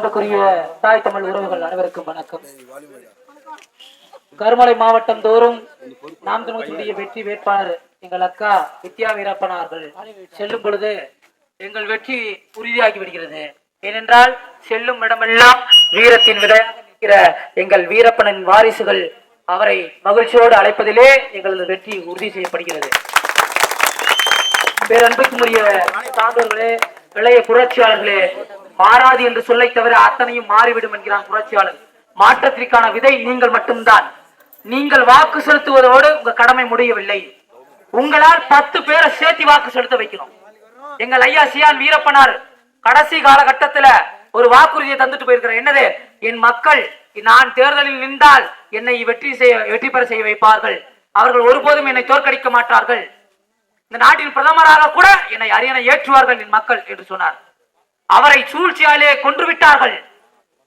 அன்புக்குரிய தாய் தமிழ் உறவுகள் அனைவருக்கும் வணக்கம். கருமலை மாவட்டம் தோறும் நாம் தமிழர்களுடைய வெற்றி வேட்பாளர் எங்கள் அக்கா வித்யா வீரப்பனார்கள் செல்லும் பொழுது எங்கள் வெற்றி உறுதியாகி விடுகிறது ஏனென்றால் செல்லும் இடமெல்லாம் வீரத்தின் விதையாக நிற்கிற எங்கள் வீரப்பனின் வாரிசுகள் அவரை மகிழ்ச்சியோடு அழைப்பதிலே எங்களது வெற்றி உறுதி செய்யப்படுகிறது. பேரன்புக்குரிய சான்றோர்களே இளைய புரட்சியாளர்களே மாறாது என்று சொல்லை தவிர அத்தனையும் மாறிவிடும் என்கிறான் புரட்சியாளர். மாற்றத்திற்கான விதை நீங்கள் மட்டும்தான். நீங்கள் வாக்கு செலுத்துவதோடு உங்க கடமை முடியவில்லை. உங்களால் பத்து பேரை சேர்த்து வாக்கு செலுத்த வைக்கணும். எங்கள் ஐயா சியான் வீரப்பனார் கடைசி காலகட்டத்துல ஒரு வாக்குறுதியை தந்துட்டு போயிருக்கிறார். என்னது? என் மக்கள் நான் தேர்தலில் நின்றால் என்னை வெற்றி செய்ய வெற்றி பெற செய்ய வைப்பார்கள். அவர்கள் ஒருபோதும் என்னை தோற்கடிக்க மாட்டார்கள். இந்த நாட்டின் பிரதமராக கூட என்னை அரியணை ஏற்றுவார்கள் என் மக்கள் என்று சொன்னார். அவரை சூழ்ச்சியாலே கொன்று விட்டார்கள்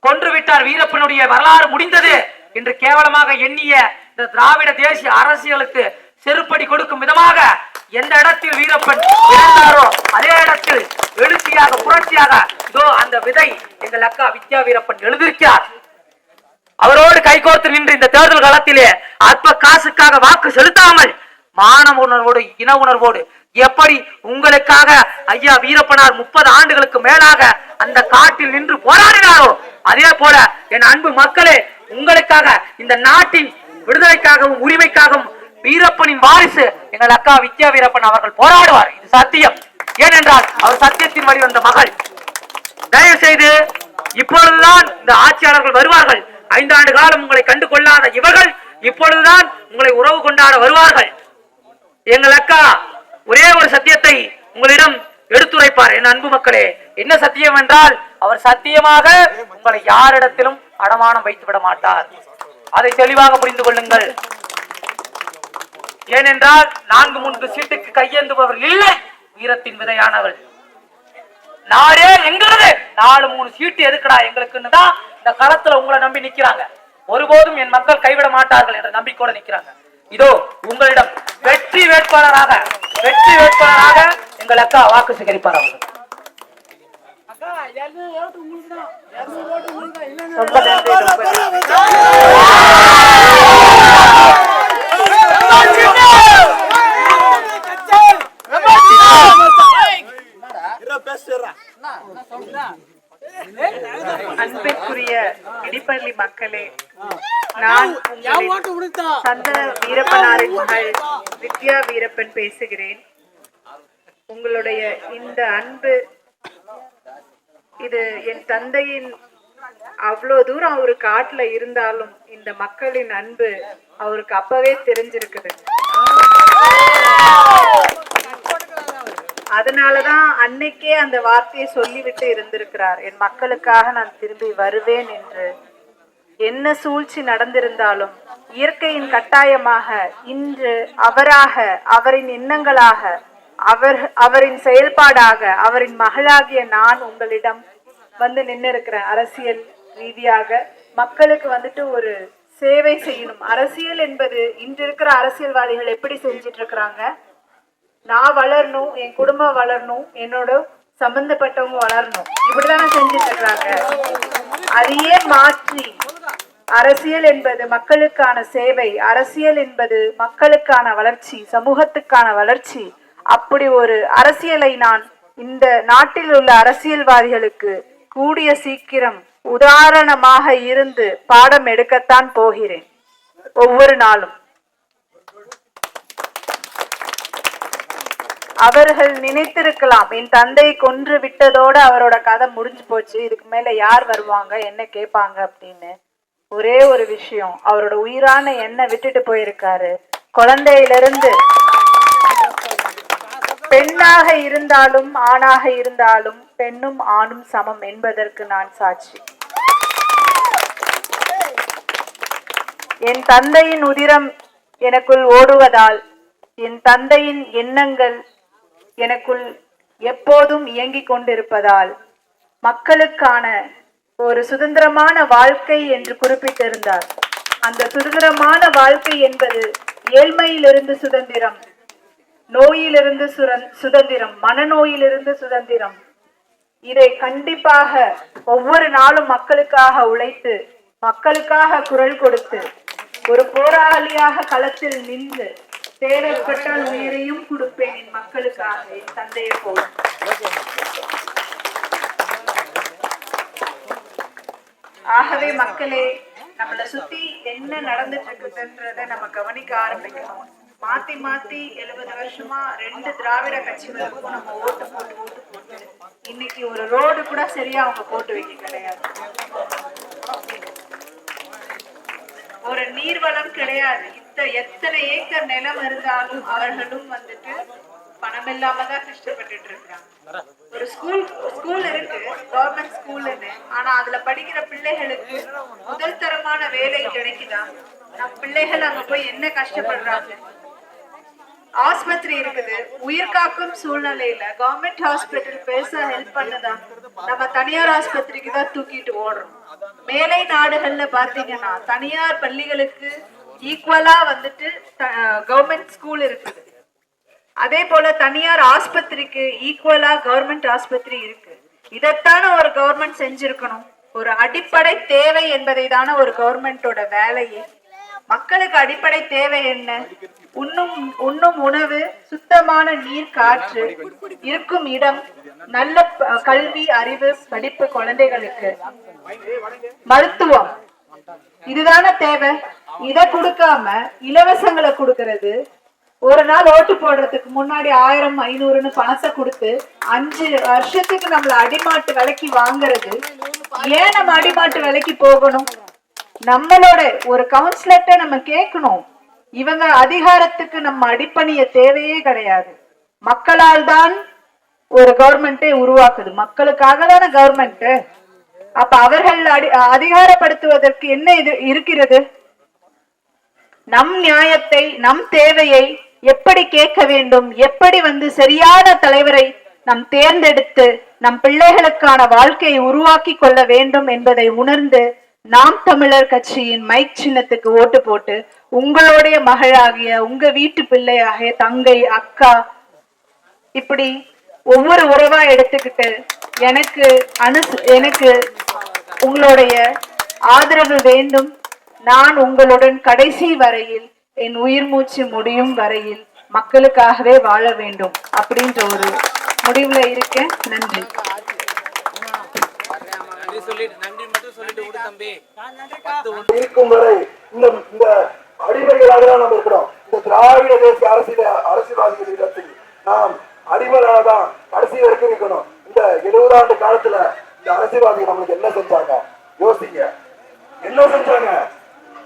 கொன்று விட்டார் வீரப்பனுடைய வரலாறு முடிந்தது என்று கேவலமாக எண்ணிய இந்த திராவிட தேசிய அரசியலுக்கு செருப்படி கொடுக்கும் விதமாக எந்த இடத்தில் வீரப்பன் இறந்தாரோ அதே இடத்தில் எழுச்சியாக புரட்சியாக இதோ அந்த விதை எங்கள் அக்கா வித்யா வீரப்பன் எழுதியிருக்கிறார். அவரோடு கைகோர்த்து நின்று இந்த தேர்தல் காலத்திலே அற்ப காசுக்காக வாக்கு செலுத்தாமல் மான உணர்வோடு இன உணர்வோடு எப்படி உங்களுக்காக ஐயா வீரப்பனார் முப்பது ஆண்டுகளுக்கு மேலாக அந்த காட்டில் நின்று போராடினாரோ? அதே போல என் அன்பு மக்களே உங்களுக்காக இந்த நாட்டின் விடுதலைக்காகவும் உரிமைக்காகவும் வீரப்பனின் வாரிசு எங்கள் அக்கா வித்யா வீரப்பன் அவர்கள் போராடுவார். இது சத்தியம். ஏனென்றால் அவர் சத்தியத்தின் வழி வந்த மகள். தயவு செய்து இப்பொழுதுதான் இந்த ஆட்சியாளர்கள் வருவார்கள். ஐந்தாண்டு காலம் உங்களை கண்டு கொள்ளாத இவர்கள் இப்பொழுதுதான் உங்களை உறவு கொண்டாட வருவார்கள். எங்கள் அக்கா ஒரே ஒரு சத்தியத்தை உங்களிடம் எடுத்துரைப்பார். என் அன்பு மக்களே என்ன சத்தியம் என்றால் அவர் சத்தியமாக உங்களை யாரிடத்திலும் அடமானம் வைத்து விட மாட்டார். அதை தெளிவாக புரிந்து கொள்ளுங்கள். ஏனென்றால் நான்கு மூன்று சீட்டுக்கு கையேந்துபவர் இல்லை வீரத்தின் விதையானவள் நாடே எங்கிறது நாலு மூணு சீட்டு எதுக்குடா எங்களுக்குன்னு தான் இந்த களத்துல உங்களை நம்பி நிக்கிறாங்க. ஒருபோதும் என் மக்கள் கைவிட மாட்டார்கள் என்ற நம்பிக்கையோட நிக்கிறாங்க. இதோ உங்களிடம் வெற்றி வேட்பாளராக வெற்றி வேட்பாளராக எங்கள் அக்கா வாக்கு சேகரிப்பார் அவர்கள். ரொம்ப நன்றி ரொம்ப அன்பிற்குரிய இடிப்பள்ளி மக்களே நான் சந்தன வீரப்பனாரின் மகள் வித்யா வீரப்பன் பேசுகிறேன். உங்களுடைய இந்த அன்பு இது என் தந்தையின் அவ்வளோ தூரம் அவரு காட்டுல இருந்தாலும் இந்த மக்களின் அன்பு அவருக்கு அப்பவே தெரிஞ்சிருக்குது. அதனாலதான் அன்னைக்கே அந்த வார்த்தையை சொல்லிவிட்டு இருந்திருக்கிறார். என் மக்களுக்காக நான் திரும்பி வருவேன் என்று. என்ன சூழ்ச்சி நடந்திருந்தாலும் இயற்கையின் கட்டாயமாக இன்று அவராக அவரின் எண்ணங்களாக அவர் அவரின் செயல்பாடாக அவரின் மகளாகிய நான் உங்களிடம் வந்து நின்று இருக்கிறேன் அரசியல் ரீதியாக. மக்களுக்கு வந்துட்டு ஒரு சேவை செய்யணும். அரசியல் என்பது இன்று இருக்கிற அரசியல்வாதிகள் எப்படி செஞ்சிட்டு இருக்கிறாங்க நான் வளரணும் என் குடும்பம் வளரணும் என்னோட சம்பந்தப்பட்டவங்க வளரணும். இப்படிதானே செஞ்சிட்டு இருக்கிறாங்க அதையே மாற்றி அரசியல் என்பது மக்களுக்கான சேவை அரசியல் என்பது மக்களுக்கான வளர்ச்சி சமூகத்துக்கான வளர்ச்சி. அப்படி ஒரு அரசியலை நான் இந்த நாட்டில் உள்ள அரசியல்வாதிகளுக்கு கூடிய சீக்கிரம் உதாரணமாக இருந்து பாடம் எடுக்கத்தான் போகிறேன். ஒவ்வொரு நாளும். அவர்கள் நினைத்திருக்கலாம் என் தந்தை கொன்று விட்டதோட அவரோட கதை முடிஞ்சு போச்சு இதுக்கு மேல யார் வருவாங்க என்ன கேட்பாங்க அப்படின்னு. ஒரே ஒரு விஷயம். அவரோட உயிரான எண்ணெய் விட்டுட்டு போயிருக்காரு. குழந்தையிலிருந்து பெண்ணாக இருந்தாலும் ஆணாக இருந்தாலும் பெண்ணும் ஆணும் சமம் என்பதற்கு நான் சாட்சி. என் தந்தையின் உதிரம் எனக்குள் ஓடுவதால் என் தந்தையின் எண்ணங்கள் எனக்குள் எப்போதும் இயங்கிக் கொண்டிருப்பதால் மக்களுக்கான ஒரு சுதந்திரமான வாழ்க்கை என்று குறிப்பிட்டிருந்தார். அந்த சுதந்திரமான வாழ்க்கை என்பது ஏழ்மையிலிருந்து சுதந்திரம் நோயிலிருந்து சுதந்திரம் மனநோயிலிருந்து சுதந்திரம். இதை கண்டிப்பாக ஒவ்வொரு நாளும் மக்களுக்காக உழைத்து மக்களுக்காக குரல் கொடுத்து ஒரு போராளியாக களத்தில் நின்று தேவைப்பட்டால் உயிரையும் கொடுப்பேன் என் மக்களுக்காக என் தந்தையை போல். ஆகவே மக்களே நம்மளை சுத்தி என்ன நடந்துட்டு இருக்குதுன்றத நம்ம கவனிக்க ஆரம்பிக்கணும். மாத்தி மாத்தி எழுபது வருஷமா ரெண்டு திராவிட கட்சிகளுக்கும் நம்ம ஓட்டு போட்டு ஓட்டு போட்டு இன்னைக்கு ஒரு ரோடு கூட சரியா அவங்க போட்டு வைக்க கிடையாது. ஒரு நீர்வளம் கிடையாது. இத்த எத்தனை ஏக்கர் நிலம் இருந்தாலும் அவர்களும் வந்துட்டு நம்ம இல்லாம தான் கஷ்டப்பட்டுட்டு இருக்கிறாங்க. ஒரு ஸ்கூல் ஸ்கூல் இருக்கு கவர்மெண்ட் ஸ்கூல்னு ஆனா அதுல படிக்கிற பிள்ளைகளுக்கு முதல் தரமான வேலை கிடைக்குதா? நம் பிள்ளைகள் அங்க போய் என்ன கஷ்டப்படுறாங்க? ஆஸ்பத்திரி இருக்குது. உயிர் காக்கும் சூழ்நிலையில கவர்மெண்ட் ஹாஸ்பிட்டல் பெருசா ஹெல்ப் பண்ணுதா? நம்ம தனியார் ஆஸ்பத்திரிக்கு தான் தூக்கிட்டு ஓடுறோம். மேலை நாடுகள்ல பாத்தீங்கன்னா தனியார் பள்ளிகளுக்கு ஈக்குவலா வந்துட்டு கவர்மெண்ட் ஸ்கூல் இருக்குது. அதே போல தனியார் ஆஸ்பத்திரிக்கு ஈக்குவலா கவர்மெண்ட் ஆஸ்பத்திரி இருக்கு. இதைத்தான ஒரு கவர்மெண்ட் செஞ்சிருக்கணும். ஒரு அடிப்படை தேவை என்பதை தானே ஒரு கவர்மெண்டோட வேலையே. மக்களுக்கு அடிப்படை தேவை என்ன? உண்ணும் உண்ணும் உணவு சுத்தமான நீர் காற்று இருக்கும் இடம் நல்ல கல்வி அறிவு படிப்பு குழந்தைகளுக்கு. மருத்துவம். இதுதானே தேவை. இத கொடுக்காம இலவசங்களை கொடுக்கறது ஒரு நாள் ஓட்டு போடுறதுக்கு முன்னாடி ஆயிரம் ஐநூறுன்னு பணத்தை கொடுத்து அஞ்சு வருஷத்துக்கு நம்மள அடிமாட்டு விலைக்கு வாங்குறது. ஏன் நம்ம அடிமாட்டு விலைக்கு போகணும்? நம்மளோட ஒரு கவுன்சிலர்கிட்ட நம்ம கேட்கணும். இவங்க அதிகாரத்துக்கு நம்ம அடிப்பணிய தேவையே கிடையாது. மக்களால் தான் ஒரு கவர்மெண்டே உருவாக்குது. மக்களுக்காக தானே கவர்மெண்ட் அப்ப அவர்கள் அடி அதிகாரப்படுத்துவதற்கு என்ன இது இருக்கிறது? நம் நியாயத்தை நம் தேவையை எப்படி கேட்க வேண்டும் எப்படி வந்து சரியான தலைவரை நம் தேர்ந்தெடுத்து நம் பிள்ளைகளுக்கான வாழ்க்கையை உருவாக்கி கொள்ள வேண்டும் என்பதை உணர்ந்து நாம் தமிழர் கட்சியின் மைக் சின்னத்துக்கு ஓட்டு போட்டு உங்களுடைய மகளாகிய உங்க வீட்டு பிள்ளையாகிய தங்கை அக்கா இப்படி ஒவ்வொரு உறவா எடுத்துக்கிட்டு எனக்கு அனு எனக்கு உங்களுடைய ஆதரவு வேண்டும். நான் உங்களுடன் கடைசி வரையில் என் உயிர் மூச்சு முடியும் வரையில் மக்களுக்காகவே வாழ வேண்டும் அப்படின்ற ஒரு முடிவுல இருக்கேன். நன்றி. நன்றி சொல்லிட்டு நன்றி மட்டும் சொல்லிட்டு விடு தம்பி. இருக்கும் வரை இந்த இந்த அடிமைகளாக தான் நம்ம இருக்கிறோம். இந்த திராவிட தேசிய அரசியல அரசியல்வாதிகளிடத்தில் நாம் அடிமைகளாக தான் கடைசி வரைக்கும் இருக்கணும் இந்த எழுபது ஆண்டு காலத்துல இந்த அரசியல்வாதிகள் நம்மளுக்கு என்ன செஞ்சாங்க? யோசிங்க. என்ன செஞ்சாங்க?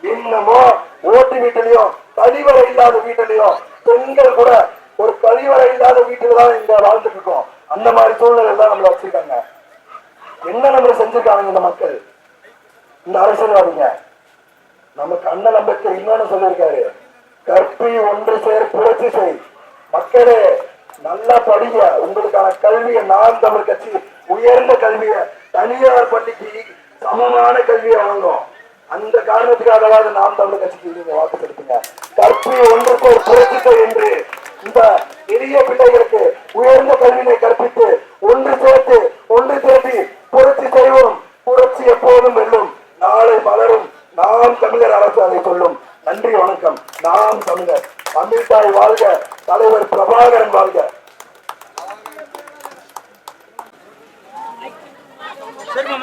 இன்னமும் ஓட்டு வீட்டிலையும் கழிவறை இல்லாத வீட்டிலையும் பெண்கள் கூட ஒரு கழிவறை இல்லாத வீட்டுல தான் இங்க வாழ்ந்துட்டு இருக்கோம் அந்த மாதிரி சூழ்நிலை தான் நம்மள வச்சிருக்காங்க. என்ன நம்மள செஞ்சிருக்காங்க இந்த மக்கள்? இந்த அரசியல்வாதிங்க. நமக்கு அண்ணன் நம்பிக்கை இன்னொன்னு சொல்லியிருக்காரு. கற்பி ஒன்று சேர் புரட்சி செய். மக்களே நல்லா படிங்க. உங்களுக்கான கல்வியை நான் தமிழ் கட்சி உயர்ந்த கல்வியை தனியார் பள்ளிக்கு சமமான கல்வியை வழங்கும் அந்த காரணத்துக்காகவாவது நாம் தமிழ் கட்சிக்கு நீங்க வாக்கு செலுத்துங்க. கற்பி ஒன்றுக்கு ஒரு புரட்சி என்று இந்த எளிய பிள்ளைகளுக்கு உயர்ந்த கல்வியினை கற்பித்து ஒன்று சேர்த்து ஒன்று சேர்த்து புரட்சி செய்வோம். புரட்சி எப்போதும் வெல்லும். நாளை மலரும். நாம் தமிழர் அரசு அதை சொல்லும். நன்றி வணக்கம். நாம் தமிழர். தமிழ்தாய் வாழ்க. தலைவர் பிரபாகரன் வாழ்க. சரி